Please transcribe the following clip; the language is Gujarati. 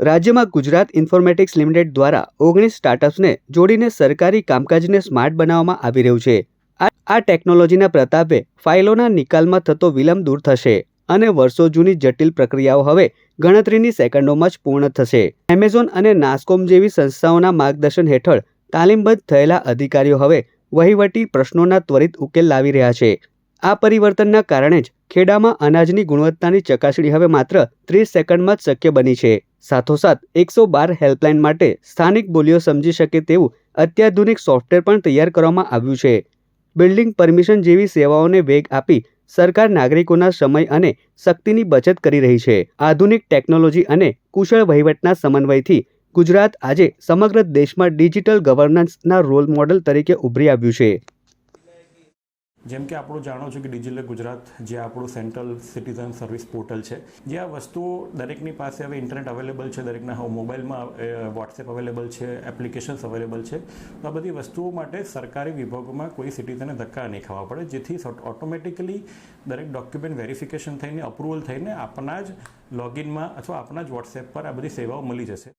રાજ્યમાં ગુજરાત ઇન્ફોર્મેટિક્સ લિમિટેડ દ્વારા ઓગણીસ સ્ટાર્ટઅપ્સને જોડીને સરકારી કામકાજને સ્માર્ટ બનાવવામાં આવી રહ્યું છે. આ ટેકનોલોજીના પ્રતાપે ફાઇલોના નિકાલમાં થતો વિલંબ દૂર થશે અને વર્ષો જૂની જટિલ પ્રક્રિયાઓ હવે ગણતરીની સેકન્ડોમાં જ પૂર્ણ થશે. એમેઝોન અને નાસ્કોમ જેવી સંસ્થાઓના માર્ગદર્શન હેઠળ તાલીમબદ્ધ થયેલા અધિકારીઓ હવે વહીવટી પ્રશ્નોના ત્વરિત ઉકેલ લાવી રહ્યા છે. આ પરિવર્તનના કારણે જ ખેડામાં અનાજની ગુણવત્તાની ચકાસણી હવે માત્ર ત્રીસ સેકન્ડમાં જ શક્ય બની છે. સાથોસાથ એકસો બાર હેલ્પલાઇન માટે સ્થાનિક બોલીઓ સમજી શકે તેવું અત્યાધુનિક સોફ્ટવેર પણ તૈયાર કરવામાં આવ્યું છે. બિલ્ડિંગ પરમિશન જેવી સેવાઓને વેગ આપી સરકાર નાગરિકોના સમય અને શક્તિની બચત કરી રહી છે. આધુનિક ટેકનોલોજી અને કુશળ વહીવટના સમન્વયથી ગુજરાત આજે સમગ્ર દેશમાં ડિજિટલ ગવર્નન્સના રોલ મોડલ તરીકે ઉભરી આવ્યું છે. જેમ કે આપણું જાણો છો કે ડિજિટલ ગુજરાત જે આપણું સેન્ટ્રલ સિટીઝન સર્વિસ પોર્ટલ છે, જે આ વસ્તુઓ દરેકની પાસે હવે ઇન્ટરનેટ અવેલેબલ છે, દરેકના મોબાઈલમાં વોટ્સએપ અવેલેબલ છે, એપ્લિકેશન્સ અવેલેબલ છે. તો આ બધી વસ્તુઓ માટે સરકારી વિભાગોમાં કોઈ સિટીઝને ધક્કા નહીં ખાવા પડે, જેથી ઓટોમેટિકલી દરેક ડોક્યુમેન્ટ વેરિફિકેશન થઈને, અપ્રુવલ થઈને આપણા જ લોગિનમાં અથવા આપણા જ વોટ્સએપ પર આ બધી સેવાઓ મળી જશે.